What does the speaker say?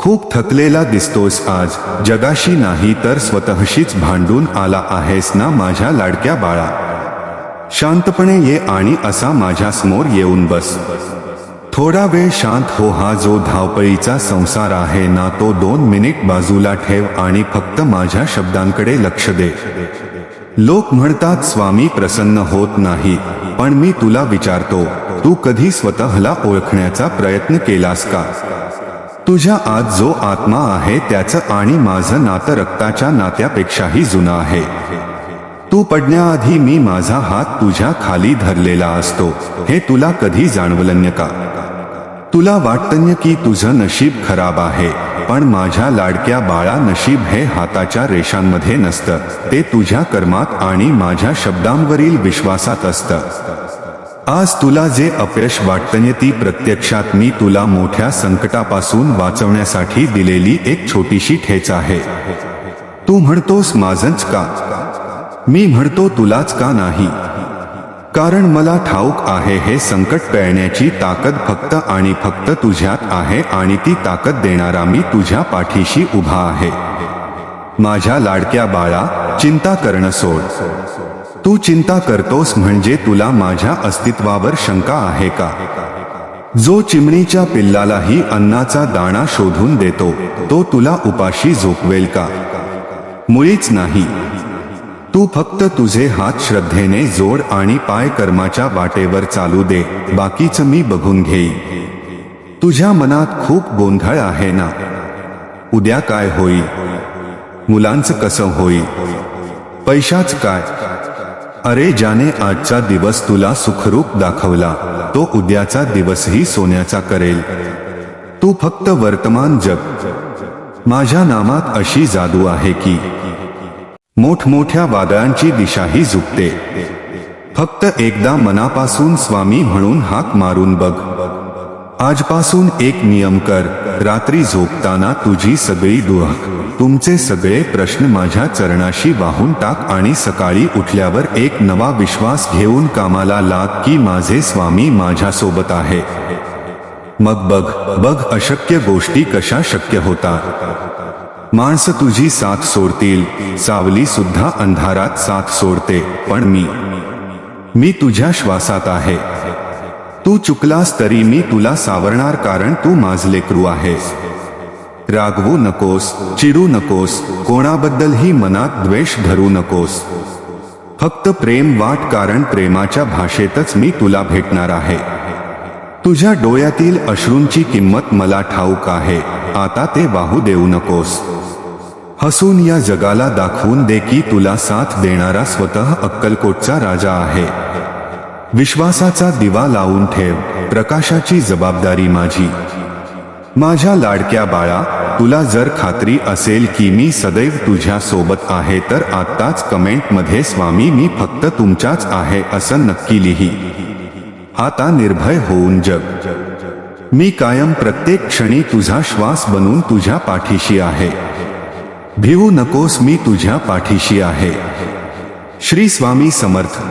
खूप थकलेला दिसतोस आज. जगाशी नाही तर स्वतःशीच भांडून आला आहेस ना माझ्या लाडक्या बाळा? शांतपणे ये आणि असा माझ्यासमोर येऊन बस. थोडा वेळ शांत हो हा जो धावपळीचा संसार आहे ना तो दोन मिनिट बाजूला ठेव आणि फक्त माझ्या शब्दांकडे लक्ष दे. लोक म्हणतात स्वामी प्रसन्न होत नाही. पण मी तुला विचारतो तू कधी स्वतःला ओळखण्याचा प्रयत्न केलास का? तुझ्या आत जो आत्मा आहे त्याचं आणि माझं नातं रक्ताच्या नात्यापेक्षाही जुनं आहे. तू पडण्याआधी मी माझा हात तुझ्या खाली धरलेला असतो. हे तुला कधी जाणवलन्य का तुला वाटतन्य की तुझं नशीब खराब आहे पण माझ्या लाडक्या बाळा नशीब हे हाताच्या रेषांमध्ये नसतं. ते तुझ्या कर्मात आणि माझ्या शब्दांवरील विश्वासात असतं. आज तुला जे अपयश वाटतन्य ती प्रत्यक्षात मी तुला मोठ्या संकटापासून वाचवण्यासाठी दिलेली एक छोटीशी ठेच आहे. तू म्हणतोस माझंच का? मी म्हणतो तुलाच का नाही? कारण मला ठाऊक आहे हे संकट पेळण्याची ताकद फक्त आणि फक्त तुझ्यात आहे आणि ती ताकद देणारा मी तुझ्या पाठीशी उभा आहे. माझ्या लाडक्या बाळा चिंता करणं सोड. तू चिंता करतोस म्हणजे तुला माझ्या अस्तित्वावर शंका आहे का? जो चिमणीच्या पिल्लालाही अन्नाचा दाणा शोधून देतो तो तुला उपाशी झोपवेल का? मुळीच नाही. तू फक्त तुझे हात श्रद्धेने जोड आणि पाय कर्माच्या वाटेवर चालू दे बाकीचं मी बघून घेईन. तुझ्या मनात खूप गोंधळ आहे ना? उद्या काय होईल? मुलांचं कसं होईल? पैशाच काय? अरे ज्याने आजचा दिवस तुला सुखरूप दाखवला तो उद्याचा दिवसही सोन्याचा करेल. तू फक्त वर्तमान जग. माझ्या नामात अशी जादू आहे की मोठमोठ्या वादळांची दिशाही झुकते. फक्त एकदा मनापासून स्वामी म्हणून हाक मारून बघ. आजपासून एक नियम कर. रात्री झोपताना तुझी सगळी दुःख तुमचे सगळे प्रश्न माझ्या चरणाशी वाहून टाक आणि सकाळी उठल्यावर एक नवा विश्वास घेऊन कामाला लाग की माझे स्वामी माझ्यासोबत आहे. मग बघ बघ अशक्य गोष्टी कशा शक्य होतात माणसं तुझी साथ सोडतील. सावली सुद्धा अंधारात साथ सोडते. पण मी मी तुझ्या श्वासात आहे. तू चुकलास तरी मी तुला सावरणार कारण तू माझ लेकरू आहेस. रागवू नकोस चिडू नकोस कोणाबद्दलही मनात द्वेष धरू नकोस. फक्त प्रेम वाट कारण प्रेमाच्या भाषेतच मी तुला भेटणार आहे. तुझ्या डोळ्यातील अश्रूंची किंमत मला ठाऊक आहे आता ते वाहू देऊ नकोस. हसून या जगाला दाखवून दे की तुला साथ देणारा स्वतः अक्कलकोटचा राजा आहे. विश्वासाचा दिवा लावून ठेव प्रकाशाची जबाबदारी माझी. माझ्या लाडक्या बाळा तुला जर खात्री असेल की मी सदैव तुझ्या सोबत आहे तर आत्ताच कमेंटमध्ये स्वामी मी फक्त तुमच्याच आहे असं नक्की लिही. आता निर्भय होऊन जग. मी कायम प्रत्येक क्षणी तुझा श्वास बनून तुझ्या पाठीशी आहे. भिवू नकोस मी तुझ्या पाठीशी आहे. श्री स्वामी समर्थ.